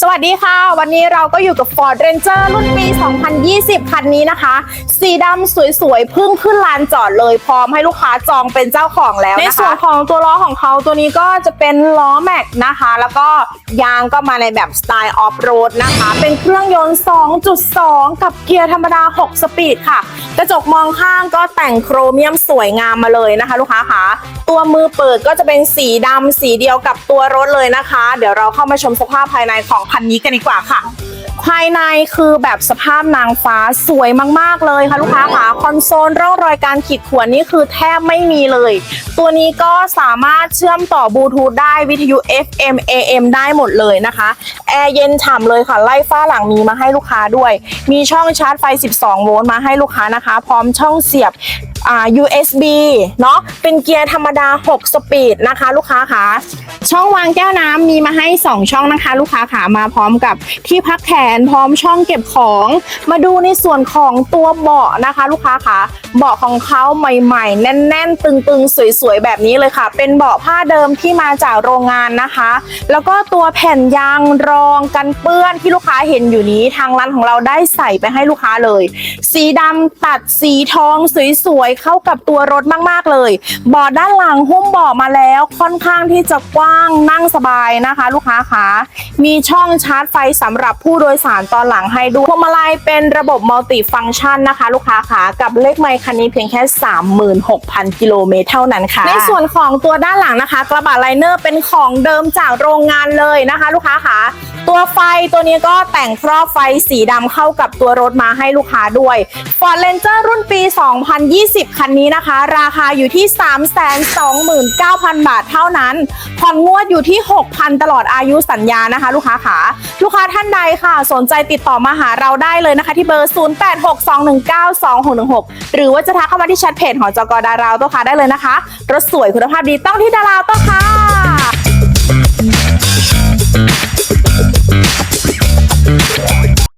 สวัสดีค่ะ วันนี้เราก็อยู่กับ Ford Ranger รุ่นปี 2020 คันนี้นะคะ สีดำสวยๆพิ่งขึ้นลานจอดเลย พร้อมให้ลูกค้าจองเป็นเจ้าของแล้วนะคะ ในส่วนของตัวล้อของเขาตัวนี้ก็จะเป็นล้อแม็กนะคะ แล้วก็ยางก็มาในแบบสไตล์ออฟโรดนะคะ เป็นเครื่องยนต์ 2.2 กับเกียร์ธรรมดา 6 สปีดค่ะ กระจกมองข้างก็แต่งโครเมียมสวยงามมาเลยนะคะ ลูกค้าคะตัวมือเปิดก็จะเป็นสีดำสีเดียวกับตัวรถเลยนะคะ เดี๋ยวเราเข้ามาชมสภาพภายในของคันนี้กันดีกว่าค่ะ ภายในคือแบบสภาพนางฟ้าสวยมากๆเลยค่ะลูกค้าค่ะคอนโซลร่องรอยการขีดข่วนนี่คือแทบไม่มีเลย ตัวนี้ก็สามารถเชื่อมต่อบลูทูธได้วิทยุ FM AM ได้หมดเลยนะคะแอร์เย็นฉ่ำเลยค่ะไล่ฟ้าหลังมีมาให้ลูกค้าด้วย มีช่องชาร์จไฟ 12 โวลต์มาให้ลูกค้านะคะ พร้อมช่องเสียบอ่า USB เนาะเป็นเกียร์ธรรมดา 6 สปีดนะคะ ลูกค้าค่ะ ช่องวางแก้วน้ำมีมาให้ 2 ช่องนะคะ ลูกค้าค่ะมาพร้อมกับที่พักแขนพร้อมช่องเก็บของ มาดูในส่วนของตัวเบาะนะคะ ลูกค้าค่ะเบาะของเขาใหม่ๆ แน่นๆ ตึงๆ สวยๆ แบบนี้เลยค่ะ เป็นเบาะผ้าเดิมที่มาจากโรงงานนะคะ แล้วก็ตัวแผ่นยางรองกันเปื้อนที่ลูกค้าเห็นอยู่นี้ทางร้านของเราได้ใส่ไปให้ลูกค้าเลย สีดำตัดสีทองสวยๆเข้ากับตัวรถมากๆเลยเบาะด้านหลังหุ้มเบาะมาแล้วค่อนข้างที่จะกว้างนั่งสบายนะคะ ลูกค้าขามีช่องชาร์จไฟสำหรับผู้โดยสารตอนหลังให้ดูพวงมาลัยเป็นระบบมัลติฟังก์ชันนะคะ ลูกค้าขากับเลขไมค์คันนี้เพียงแค่ 36,000 กิโลเมตรเท่านั้นค่ะ ในส่วนของตัวด้านหลังนะคะ กระบะไลเนอร์เป็นของเดิมจากโรงงานเลยนะคะ ลูกค้าขา ตัวไฟตัวนี้ก็แต่งครอบไฟสีดำเข้ากับตัวรถมาให้ลูกค้าด้วย Ford Ranger รุ่นปี 2020 คันนี้นะคะ ราคาอยู่ที่ 329,000 บาทเท่านั้น ผ่อนงวดอยู่ที่ 6,000 ตลอดอายุสัญญานะคะ ลูกค้าขาลูกค้าท่านใดค่ะ สนใจติดต่อมาหาเราได้เลยนะคะ ที่เบอร์ 0862192616 หรือว่าจะทักเข้ามาที่แชทเพจของจกดาราวตัวค่ะได้เลยนะคะ รถสวยคุณภาพดีต้องที่ดาราวตัวค่ะ